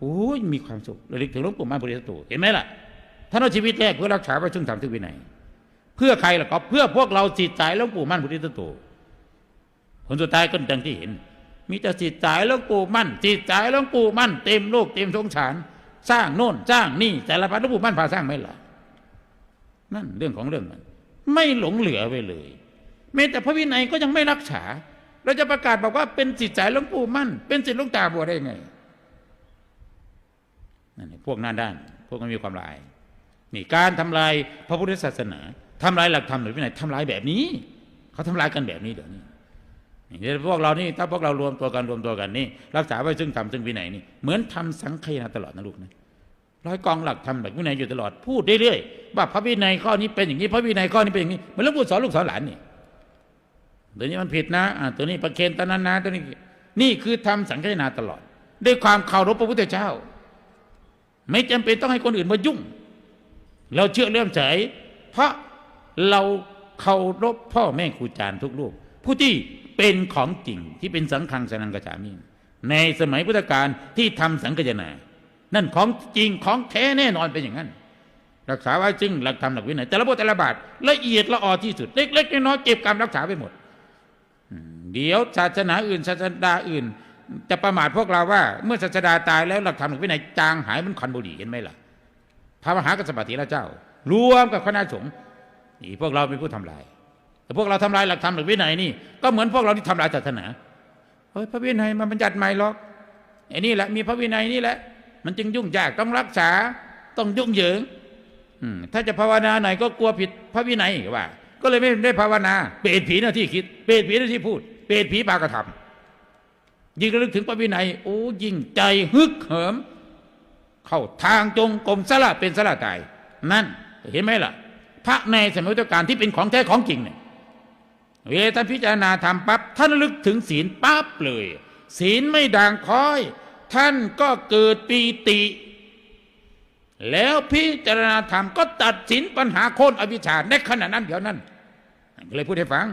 โอ้ยมีความสุขระลึกถึงหลวงปู่มั่นพุทธตูเห็นไหมล่ะท่านเอาชีวิตแรกเพื่อรักษาพระชุ่มธรรมทุกวินัยเพื่อใครล่ะก็เพื่อพวกเราจิตใจหลวงปู่มั่นพุทธตูผลสุดท้ายก็ดังที่เห็น มีแต่จิตใจหลวงปู่มั่นจิตใจหลวงปู่มั่นเต็มโลกเต็มสงสาร สร้างโน่นสร้างนี่แต่ละพันหลวงปู่มั่นพาสร้างไหมล่ะนั่นเรื่องของเรื่องมันไม่หลงเหลือไปเลยแม้แต่พระวินัยก็ยังไม่รักษา เราจะประกาศบอกว่าเป็นจิตใจหลวงปู่มั่น เป็นจิตหลวงตาบัวได้ไง พวกหน้าด้าน พวกมันมีความลายนี่การทำลายพระพุทธศาสนาทำลายหลักธรรมหรือวินัยทำลายแบบนี้ เขาทำลายกันแบบนี้เดี๋ยวนี้เดี๋ยวพวกเรานี่ถ้าพวกเรารวมตัวกันรวมตัวกันนี่รักษาไว้ซึ่งธรรมซึ่งวินัยนี่เหมือนทำสังฆยนาตลอดนะลูกนะร้อยกองหลักธรรมหลักวินัยอยู่ตลอดพูดเรื่อยๆว่าพระวินัยข้อนี้เป็นอย่างนี้พระวินัยข้อนี้เป็นอย่างนี้เหมือนหลวงปู่สอนลูกสอนหลานนี่เดี๋ยวนี้มันผิดนะอ่าตัวนี้ประเคนตอนนั้นนะตัวนี้นี่คือทำสังฆยนาตลอด ด้วยความเคารพพระพุทธเจ้า ไม่จำเป็นต้องให้คนอื่นมายุ่ง เราเชื่อเลื่อมใสเพราะเราเคารพพ่อแม่ครูอาจารย์ทุกรูปผู้ที่เป็นของจริงที่เป็นสังฆังสนังกระฉามิในสมัยพุทธกาลที่ทำสังฆยนา นั่นของจริงของแท้แน่นอนเป็นอย่างนั้น รักษาไว้จึงหลักธรรมหลักวินัยแต่ละบทแต่ละบาทละเอียดละออที่สุดเล็กๆน้อยๆเก็บกรรมรักษาไปหมดเดี๋ยวศาสนาอื่นศาสดาอื่น จะประมาทพวกเราว่า เมื่อศาสดาตายแล้วหลักธรรมหลักวินัยจางหายเหมันควันบุหรี่เห็นไหมล่ะพระมหากษัตริย์ทีละเจ้า รวมกับคณะสงฆ์นี่พวกเราเป็นผู้ทำลายแต่พวกเราทำลายหลักธรรมหลักวินัยนี่ก็เหมือนพวกเราที่ทำลายศาสนาเฮ้ยพระวินัยมันบัญญัติใหม่หรอกไอ้นี่แหละมีพระวินัยนี่แหละ มันจึงยุ่งยากต้องรักษาต้องยุ่งเหยิงถ้าจะภาวนาหน่อยก็กลัวผิดพระวินัยว่า ก็เลยไม่ได้ภาวนา เปรตผีหน้าที่คิด เปรตผีหน้าที่พูด เปรตผีปากระทำ ยิ่งระลึกถึงพระวินัยโอ้ยิ่งใจฮึกเหิม เข้าทางจงกรมสละเป็นสละตาย นั่นเห็นไหมล่ะ พระในสมัยพุทธกาลที่เป็นของแท้ของจริงเนี่ยเวลาท่านพิจารณาธรรมปั๊บท่านลึกถึงศีลปั๊บเลย ศีลไม่ด่างคอย ท่านก็เกิดปีติ แล้วพิจารณาธรรมก็ตัดสินปัญหาโค่นอวิชชาในขณะนั้นเดี๋ยวนั้นก็เลยพูดให้ฟัง